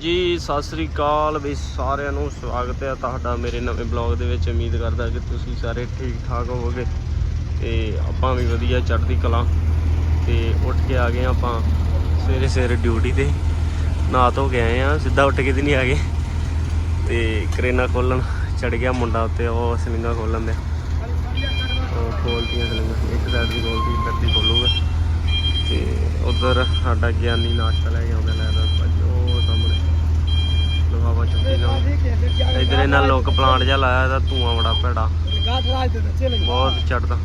ਜੀ, ਸਤਿ ਸ੍ਰੀ ਅਕਾਲ। ਵੀ ਸਾਰਿਆਂ ਨੂੰ ਸਵਾਗਤ ਹੈ ਤੁਹਾਡਾ ਮੇਰੇ ਨਵੇਂ ਬਲੌਗ ਦੇ ਵਿੱਚ। ਉਮੀਦ ਕਰਦਾ ਕਿ ਤੁਸੀਂ ਸਾਰੇ ਠੀਕ ਠਾਕ ਹੋਵੋਗੇ ਤੇ ਆਪਾਂ ਵੀ ਵਧੀਆ ਚੜ੍ਹਦੀ ਕਲਾ। ਤੇ ਉੱਠ ਕੇ ਆ ਗਏ ਹਾਂ ਆਪਾਂ ਸਵੇਰੇ ਸਵੇਰੇ ਡਿਊਟੀ ਤੇ। ਨਹਾ ਧੋ ਕੇ ਆਏ ਆ ਸਿੱਧਾ ਉੱਠ ਕੇ ਤੇ ਨਹੀਂ ਆ ਗਏ। ਤੇ ਕਰੇਨਾ ਖੋਲਣ ਚੜ ਗਿਆ ਮੁੰਡਾ ਉੱਤੇ, ਉਹ ਸਲਿੰਗਾ ਖੋਲਣ ਦੇ ਉਹ ਖੋਲਤੀਆਂ ਸਲਿੰਗਾ ਇੱਕ ਸਾਈਡ ਦੀ ਖੋਲਦੀ ਇੱਕ ਦੀ ਖੋਲੂਗਾ। ਤੇ ਉਧਰ ਸਾਡਾ ਗਿਆਨੀ ਨਾਸ਼ਤਾ ਲੈ ਕੇ ਆਉਂਦਾ, ਲੈ ਦਾ ਭਾਜੀ ਲਫਾਫਾ ਚੁੱਕੀ ਨਾ ਇਧਰ ਇਹਨਾਂ ਲੋਕ ਪਲਾਂਟ ਜਿਹਾ ਲਾਇਆ, ਇਹਦਾ ਧੂਆਂ ਬੜਾ ਭੈੜਾ। ਬਹੁਤ ਚੜਦਾ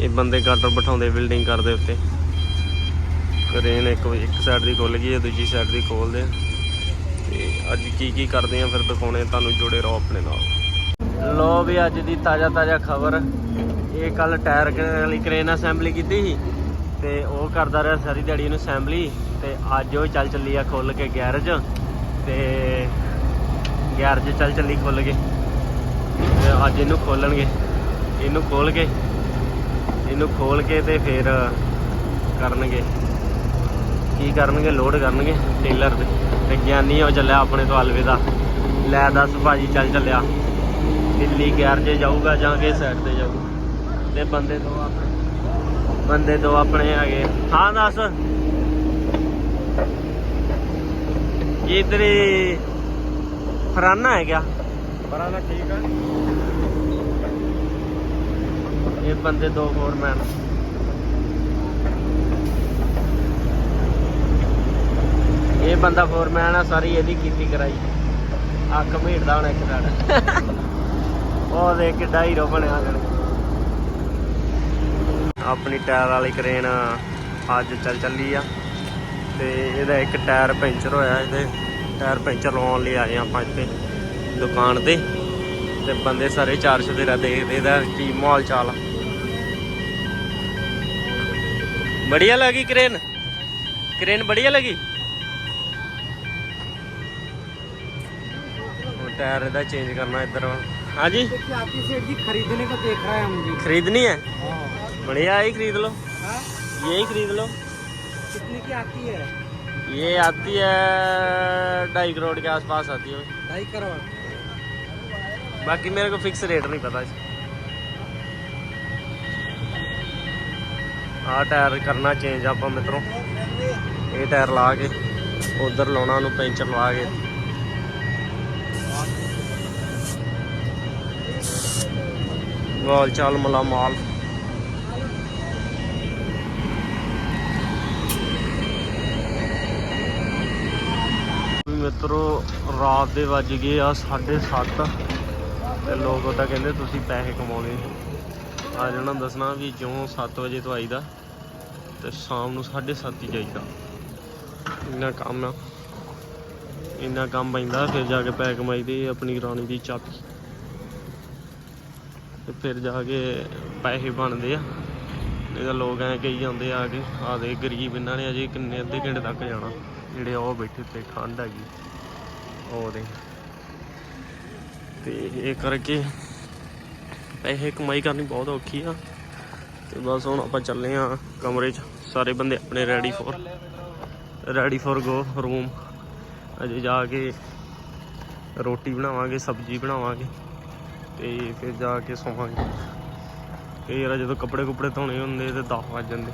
ਇਹ ਬੰਦੇ ਗਾਟਰ ਬਿਠਾਉਂਦੇ ਬਿਲਡਿੰਗ ਕਰਦੇ ਉੱਤੇ। ਕਰੇਨ ਇੱਕ ਇੱਕ ਸਾਈਡ ਦੀ ਖੁੱਲ ਗਈ ਹੈ ਦੂਜੀ ਸਾਈਡ ਦੀ ਖੋਲਦੇ ਤੇ ਅੱਜ ਕੀ ਕੀ ਕਰਦੇ ਆ, ਫਿਰ ਦਿਖਾਉਣੇ ਤੁਹਾਨੂੰ ਜੁੜੇ ਰਹੋ ਆਪਣੇ ਨਾਲ। ਲੋ ਵੀ ਅੱਜ ਦੀ ਤਾਜ਼ਾ ਤਾਜ਼ਾ ਖਬਰ। ਇਹ ਕੱਲ ਟਾਇਰ ਵਾਲੀ ਕਰੇਨ ਅਸੈਂਬਲੀ ਕੀਤੀ ਸੀ। ਤੇ ਉਹ ਕਰਦਾ ਰਿਹਾ ਸਾਰੀ ਦਿਹਾੜੀ ਇਹਨੂੰ ਅਸੈਂਬਲੀ ਤੇ ਅੱਜ ਉਹ ਚੱਲ ਚੱਲੀ ਆ ਖੁੱਲ ਕੇ ਗੈਰਜ ਤੇ ਗੈਰਜ ਚੱਲ ਚੱਲੀ ਖੁੱਲ ਕੇ ਤੇ ਅੱਜ ਇਹਨੂੰ ਖੋਲਣਗੇ ਇਹਨੂੰ ਖੋਲ ਕੇ, ਇਹਨੂੰ ਖੋਲ ਕੇ ਤੇ ਫਿਰ ਕਰਨਗੇ। ਕੀ ਕਰਨਗੇ? ਲੋਡ ਕਰਨਗੇ ਟੇਲਰ ਤੇ ਤੇ ਗਿਆਨੀ ਉਹ ਚੱਲਿਆ ਆਪਣੇ ਤੋਂ ਅਲਵਿਦਾ ਲੈ ਦੱਸ ਭਾਜੀ ਚੱਲ ਚੱਲਿਆ। ਦਿੱਲੀ ਗੈਰਜ ਜਾਊਗਾ ਜਾਂ ਕਿ ਸਾਈਡ ਤੇ ਜਾਊਗਾ? ਤੇ ਬੰਦੇ ਤੋਂ ਆਪਣੇ ਬੰਦੇ ਤੋਂ ਆਪਣੇ ਹੈਗੇ। ਹਾਂ ਦੱਸ। ਇਹ ਇਧਰ ਫਰਾਨਾ ਹੈ ਕਿਆ ਪਰਾਨਾ ਠੀਕ ਹੈ ਇਹ ਬੰਦੇ ਦੋ ਫੋਰਮੈਨ ਇਹ ਬੰਦਾ ਫੋਰਮੈਨ ਆ ਸਾਰੀ ਇਹਦੀ ਕੀਤੀ ਕਰਾਈ। ਅੱਖ ਮੀਟਦਾ ਹੁਣ ਇੱਕ ਸਾਈਡ ਉਹ ਦੇਖ ਕਿੱਡਾ ਹੀਰੋ ਬਣਿਆ ਆਪਣੀ ਟਾਇਰ ਵਾਲੀ ਕਰੇਨ ਅੱਜ ਚੱਲ ਚੱਲੀ ਆ। ਤੇ ਇਹਦਾ ਇੱਕ ਟਾਇਰ ਪੈਂਚਰ ਹੋਇਆ ਇਹਦੇ ਟਾਇਰ ਪੈਂਚਰ ਲਵਾਉਣ ਲਈ ਆਏ ਆਪਾਂ ਇੱਥੇ ਦੁਕਾਨ ਤੇ ਤੇ ਬੰਦੇ ਸਾਰੇ ਚਾਰ ਚੁਫੇਰਾ ਦੇਖਦੇ ਇਹਦਾ ਕੀ ਮਾਹੌਲ ਚਾਲ ਆ बढ़िया लगी क्रेन क्रेन बढ़िया लगी वो टायर इधर चेंज करना इधर हाँ जी देखिए आपकी सेठ जी खरीदने को देख रहा है मुझे खरीदनी है हाँ बढ़िया ही खरीद लो हाँ? यही खरीद लो कितने की आती है ये आती है ढाई करोड़ के आसपास आती है ढाई करोड़ बाकी मेरे को फिक्स रेट नहीं पता इसका ਆਹ ਟਾਇਰ ਕਰਨਾ ਚੇਂਜ ਆਪਾਂ ਮਿੱਤਰੋ ਇਹ ਟਾਇਰ ਲਾ ਕੇ ਉਧਰ ਲਾਉਣਾ ਨੂੰ ਪੈਂਚਰ ਲਵਾ ਕੇ ਵਾਲ ਚਾਲ ਮਲਾ ਮਾਲ ਮਿੱਤਰੋ, ਰਾਤ ਦੇ ਵੱਜ ਗਏ ਆ 7:30 ਤੇ ਲੋਕ ਉਹਦਾ ਕਹਿੰਦੇ, ਤੁਸੀਂ ਪੈਸੇ ਕਮਾਉਣੇ ਆ ਜਾਣਾ ਦੱਸਣਾ ਵੀ ਜਿਉਂ 7 ਵਜੇ ਤੋਂ ਆਈਦਾ ਤੇ ਸ਼ਾਮ ਨੂੰ 7:30 ਹੀ ਜਾਈਦਾ। ਇੰਨਾ ਕੰਮ ਆ। ਇੰਨਾ ਕੰਮ ਪੈਂਦਾ, ਫਿਰ ਜਾ ਕੇ ਪੈਸੇ ਕਮਾਈਦੇ ਆਪਣੀ ਰਾਣੀ ਦੀ ਚਾਬੀ। ਤੇ ਫਿਰ ਜਾ ਕੇ ਪੈਸੇ ਬਣਦੇ ਆ। ਨਹੀਂ ਤਾਂ ਲੋਕ ਐ ਕਹੀ ਜਾਂਦੇ ਆ ਕੇ ਆ ਦੇ ਗਰੀਬ ਇਹਨਾਂ ਨੇ ਅਜੇ ਕਿੰਨੇ ਅੱਧੇ ਘੰਟੇ ਤੱਕ ਜਾਣਾ। ਜਿਹੜੇ ਉਹ ਬੈਠੇ ਤੇ ਠੰਡ ਹੈਗੀ ਉਹ ਦੇ ਤੇ ਇਹ ਕਰਕੇ ਪੈਸੇ ਕਮਾਈ ਕਰਨੀ ਬਹੁਤ ਔਖੀ ਆ। ਤੇ ਬਸ ਹੁਣ ਆਪਾਂ ਚੱਲੇ ਆ ਕਮਰੇ 'ਚ। ਸਾਰੇ ਬੰਦੇ ਆਪਣੇ ready for ready for go room ਅਜੇ ਜਾ ਕੇ ਰੋਟੀ ਬਣਾਵਾਂਗੇ, ਸਬਜ਼ੀ ਬਣਾਵਾਂਗੇ। ਤੇ ਫਿਰ ਜਾ ਕੇ ਸੌਵਾਂਗੇ। ਕਈ ਵਾਰ ਜਦੋਂ ਕੱਪੜੇ ਕੁਪੜੇ ਧੋਣੇ ਹੁੰਦੇ ਤੇ 10 ਵੱਜ ਜਾਂਦੇ।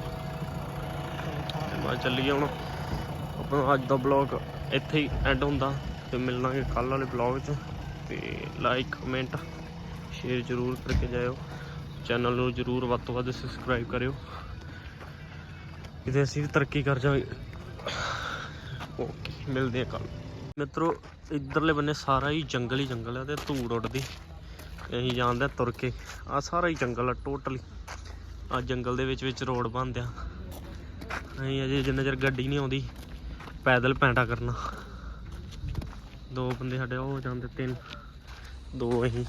ਤੇ ਮੈਂ ਚੱਲੀਏ ਹੁਣ। ਆਪਣਾ ਅੱਜ ਦਾ ਬਲੌਗ ਇੱਥੇ ਹੀ ਐਂਡ ਹੁੰਦਾ। ਤੇ ਮਿਲਣਾਂਗੇ ਕੱਲ ਵਾਲੇ ਬਲੌਗ 'ਚ। ਤੇ ਲਾਈਕ ਕਮੈਂਟ ਸ਼ੇਅਰ ਜ਼ਰੂਰ ਕਰਕੇ ਜਾਇਓ। ਚੈਨਲ ਨੂੰ ਜ਼ਰੂਰ ਵੱਧ ਤੋਂ ਵੱਧ ਸਬਸਕ੍ਰਾਈਬ ਕਰਿਓ। ਕਿਤੇ ਅਸੀਂ ਵੀ ਤਰੱਕੀ ਕਰ ਜਾਵਾਂਗੇ ਓਕੇ ਮਿਲਦੇ ਆ ਕੱਲ ਮਿੱਤਰੋ, ਇਧਰਲੇ ਬੰਨੇ ਸਾਰਾ ਹੀ ਜੰਗਲ ਹੀ ਜੰਗਲ ਹੈ ਤੇ ਧੂੜ ਉੱਡਦੀ। ਅਸੀਂ ਜਾਣਦੇ ਹਾਂ ਤੁਰ ਕੇ। ਆ ਸਾਰਾ ਹੀ ਜੰਗਲ ਆ ਟੋਟਲੀ ਆ ਜੰਗਲ ਦੇ ਵਿੱਚ ਵਿੱਚ ਰੋਡ ਬਣਦਿਆ ਅਸੀਂ ਅਜੇ ਜਿੰਨਾ ਚਿਰ ਗੱਡੀ ਨਹੀਂ ਆਉਂਦੀ, ਪੈਦਲ ਪੈਂਟਾ ਕਰਨਾ। ਦੋ ਬੰਦੇ ਸਾਡੇ, ਉਹ ਜਾਂਦੇ ਤਿੰਨ। ਦੋ ਅਸੀਂ।